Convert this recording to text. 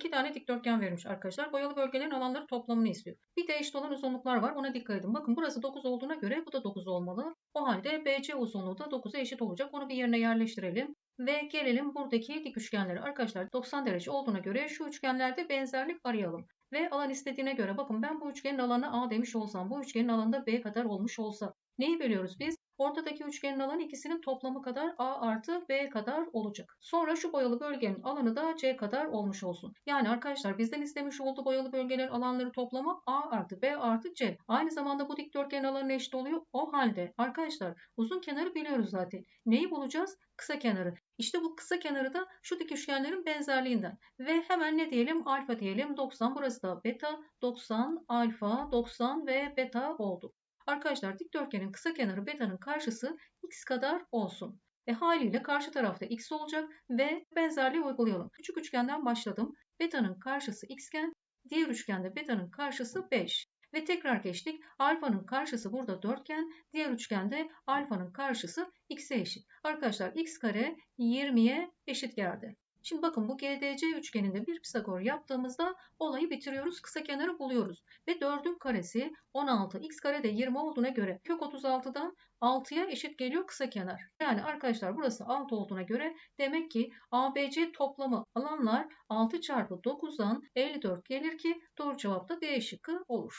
iki tane dikdörtgen vermiş arkadaşlar. Boyalı bölgelerin alanları toplamını istiyor. Bir de eşit olan uzunluklar var. Ona dikkat edin. Bakın burası 9 olduğuna göre bu da 9 olmalı. O halde BC uzunluğu da 9'a eşit olacak. Onu bir yerine yerleştirelim. Ve gelelim buradaki dik üçgenlere. Arkadaşlar 90 derece olduğuna göre şu üçgenlerde benzerlik arayalım. Ve alan istediğine göre bakın ben bu üçgenin alanı A demiş olsam bu üçgenin alanı da B kadar olmuş olsa neyi bölüyoruz biz? Ortadaki üçgenin alanı ikisinin toplamı kadar A artı B kadar olacak. Sonra şu boyalı bölgenin alanı da C kadar olmuş olsun. Yani arkadaşlar bizden istemiş olduğu boyalı bölgelerin alanları toplamı A artı B artı C. Aynı zamanda bu dikdörtgenin alanı eşit oluyor. O halde arkadaşlar uzun kenarı biliyoruz zaten. Neyi bulacağız? Kısa kenarı. İşte bu kısa kenarı da şu dik üçgenlerin benzerliğinden. Ve hemen ne diyelim? Alfa diyelim. 90 burası da beta. 90 alfa 90 ve beta oldu. Arkadaşlar dikdörtgenin kısa kenarı beta'nın karşısı x kadar olsun. E haliyle karşı tarafta x olacak ve benzerliği uygulayalım. Küçük üçgenden başladım. Beta'nın karşısı x iken diğer üçgende beta'nın karşısı 5. Ve tekrar geçtik. Alfanın karşısı burada 4 iken diğer üçgende alfanın karşısı x'e eşit. Arkadaşlar x kare 20'ye eşit geldi. Şimdi bakın bu GDC üçgeninde bir Pisagor yaptığımızda olayı bitiriyoruz. Kısa kenarı buluyoruz. Ve 4'ün karesi 16. X kare de 20 olduğuna göre kök 36'dan 6'ya eşit geliyor kısa kenar. Yani arkadaşlar burası 6 olduğuna göre demek ki ABC toplamı alanlar 6 çarpı 9'dan 54 gelir ki doğru cevap da D şıkkı olur.